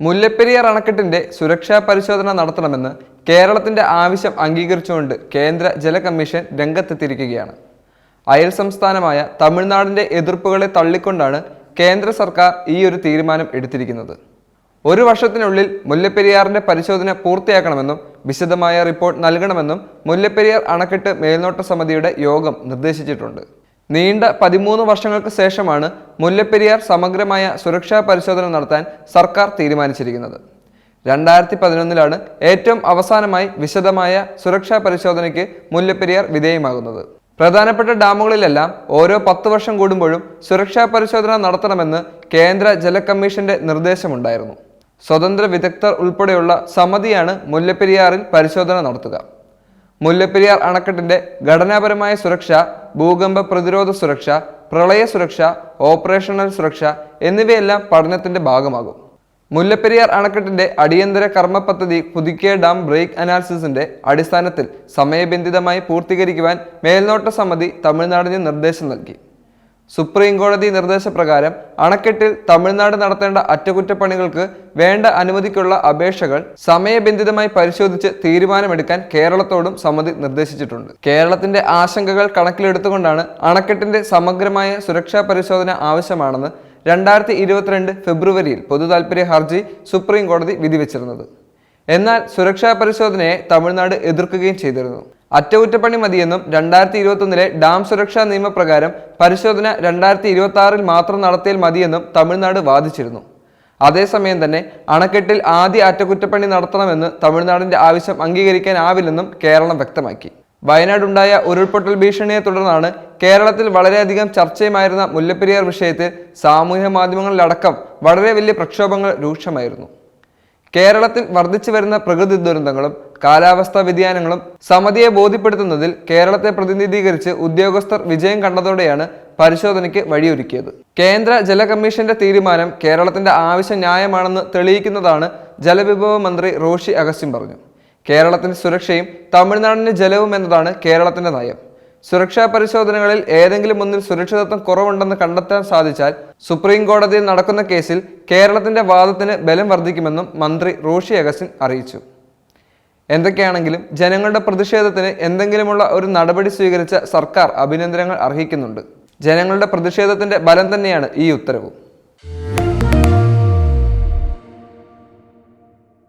മുല്ലപ്പെരിയാർ അണക്കെട്ടിന്റെ സുരക്ഷാ പരിശോധന നടത്തണമെന്ന് കേരളത്തിന്റെ ആവശ്യം അംഗീകരിച്ചുകൊണ്ട് കേന്ദ്ര ജല കമ്മീഷൻ രംഗത്തെത്തിയിരിക്കുകയാണ്. അയൽ സംസ്ഥാനമായ തമിഴ്നാടിന്റെ എതിർപ്പുകളെ തള്ളിക്കൊണ്ടാണ് കേന്ദ്ര സർക്കാർ ഈ ഒരു തീരുമാനം എടുത്തിരിക്കുന്നത്. ഒരു വർഷത്തിനുള്ളിൽ മുല്ലപ്പെരിയാറിന്റെ പരിശോധന പൂർത്തിയാക്കണമെന്നും വിശദമായ റിപ്പോർട്ട് നൽകണമെന്നും മുല്ലപ്പെരിയാർ അണക്കെട്ട് മേൽനോട്ട സമിതിയുടെ യോഗം നിർദ്ദേശിച്ചിട്ടുണ്ട്. നീണ്ട പതിമൂന്ന് വർഷങ്ങൾക്ക് ശേഷമാണ് മുല്ലപ്പെരിയാർ സമഗ്രമായ സുരക്ഷാ പരിശോധന നടത്താൻ സർക്കാർ തീരുമാനിച്ചിരിക്കുന്നത്. രണ്ടായിരത്തി പതിനൊന്നിലാണ് ഏറ്റവും അവസാനമായി വിശദമായ സുരക്ഷാ പരിശോധനയ്ക്ക് മുല്ലപ്പെരിയാർ വിധേയമാകുന്നത്. പ്രധാനപ്പെട്ട ഡാമുകളിലെല്ലാം ഓരോ പത്ത് വർഷം കൂടുമ്പോഴും സുരക്ഷാ പരിശോധന നടത്തണമെന്ന് കേന്ദ്ര ജല കമ്മീഷന്റെ നിർദ്ദേശമുണ്ടായിരുന്നു. സ്വതന്ത്ര വിദഗ്ധർ ഉൾപ്പെടെയുള്ള സമിതിയാണ് മുല്ലപ്പെരിയാറിൽ പരിശോധന നടത്തുക. മുല്ലപ്പെരിയാർ അണക്കെട്ടിന്റെ ഘടനാപരമായ സുരക്ഷ ഭൂകമ്പ പ്രതിരോധ സുരക്ഷ പ്രളയ സുരക്ഷ ഓപ്പറേഷണൽ സുരക്ഷ എന്നിവയെല്ലാം പഠനത്തിന്റെ ഭാഗമാകും. മുല്ലപ്പെരിയാർ അണക്കെട്ടിന്റെ അടിയന്തര കർമ്മ പദ്ധതി പുതുക്കിയ ഡാം ബ്രേക്ക് അനാലിസിസിന്റെ അടിസ്ഥാനത്തിൽ സമയബന്ധിതമായി പൂർത്തീകരിക്കുവാൻ മേൽനോട്ട സമിതി തമിഴ്നാടിന് നിർദ്ദേശം നൽകി. സുപ്രീം കോടതി നിർദ്ദേശപ്രകാരം അണക്കെട്ടിൽ തമിഴ്നാട് നടത്തേണ്ട അറ്റകുറ്റപ്പണികൾക്ക് വേണ്ട അനുമതിക്കുള്ള അപേക്ഷകൾ സമയബന്ധിതമായി പരിശോധിച്ച് തീരുമാനമെടുക്കാൻ കേരളത്തോടും സമിതി നിർദ്ദേശിച്ചിട്ടുണ്ട്. കേരളത്തിന്റെ ആശങ്കകൾ കണക്കിലെടുത്തുകൊണ്ടാണ് അണക്കെട്ടിന്റെ സമഗ്രമായ സുരക്ഷാ പരിശോധന ആവശ്യമാണെന്ന് രണ്ടായിരത്തി ഇരുപത്തിരണ്ട് ഫെബ്രുവരിയിൽ പൊതുതാൽപര്യ ഹർജി സുപ്രീം കോടതി വിധിവച്ചിരുന്നത്. എന്നാൽ സുരക്ഷാ പരിശോധനയെ തമിഴ്നാട് എതിർക്കുകയും ചെയ്തിരുന്നു. അറ്റകുറ്റപ്പണി മതിയെന്നും രണ്ടായിരത്തി ഇരുപത്തൊന്നിലെ ഡാം സുരക്ഷാ നിയമപ്രകാരം പരിശോധന രണ്ടായിരത്തി ഇരുപത്തി ആറിൽ മാത്രം നടത്തിയാൽ മതിയെന്നും തമിഴ്നാട് വാദിച്ചിരുന്നു. അതേസമയം തന്നെ അണക്കെട്ടിൽ ആദ്യ അറ്റകുറ്റപ്പണി നടത്തണമെന്ന് തമിഴ്നാടിന്റെ ആവശ്യം അംഗീകരിക്കാനാവില്ലെന്നും കേരളം വ്യക്തമാക്കി. വയനാടുണ്ടായ ഉരുൾപൊട്ടൽ ഭീഷണിയെ തുടർന്നാണ് കേരളത്തിൽ വളരെയധികം ചർച്ചയുമായിരുന്ന മുല്ലപ്പെരിയാർ വിഷയത്തിൽ സാമൂഹ്യ മാധ്യമങ്ങളിലടക്കം വളരെ വലിയ പ്രക്ഷോഭങ്ങൾ രൂക്ഷമായിരുന്നു. കേരളത്തിൽ വർദ്ധിച്ചു വരുന്ന പ്രകൃതി ദുരന്തങ്ങളും കാലാവസ്ഥാ വ്യതിയാനങ്ങളും സമിതിയെ ബോധ്യപ്പെടുത്തുന്നതിൽ കേരളത്തെ പ്രതിനിധീകരിച്ച് ഉദ്യോഗസ്ഥർ വിജയം കണ്ടതോടെയാണ് പരിശോധനയ്ക്ക് വഴിയൊരുക്കിയത്. കേന്ദ്ര ജല കമ്മീഷന്റെ തീരുമാനം കേരളത്തിന്റെ ആവശ്യം ന്യായമാണെന്ന് തെളിയിക്കുന്നതാണ് ജലവിഭവ മന്ത്രി റോഷി അഗസ്റ്റിൻ പറഞ്ഞു. കേരളത്തിന്റെ സുരക്ഷയും തമിഴ്നാടിന്റെ ജലവും എന്നതാണ് കേരളത്തിന്റെ നയം. സുരക്ഷാ പരിശോധനകളിൽ ഏതെങ്കിലും ഒന്നിൽ സുരക്ഷിതത്വം കുറവുണ്ടെന്ന് കണ്ടെത്താൻ സാധിച്ചാൽ സുപ്രീം കോടതിയിൽ നടക്കുന്ന കേസിൽ കേരളത്തിന്റെ വാദത്തിന് ബലം വർദ്ധിക്കുമെന്നും മന്ത്രി റോഷി അഗസ്റ്റിൻ അറിയിച്ചു. എന്തൊക്കെയാണെങ്കിലും ജനങ്ങളുടെ പ്രതിഷേധത്തിന് എന്തെങ്കിലുമുള്ള ഒരു നടപടി സ്വീകരിച്ച സർക്കാർ അഭിനന്ദനങ്ങൾ അർഹിക്കുന്നുണ്ട്. ജനങ്ങളുടെ പ്രതിഷേധത്തിന്റെ ബലം തന്നെയാണ് ഈ ഉത്തരവും.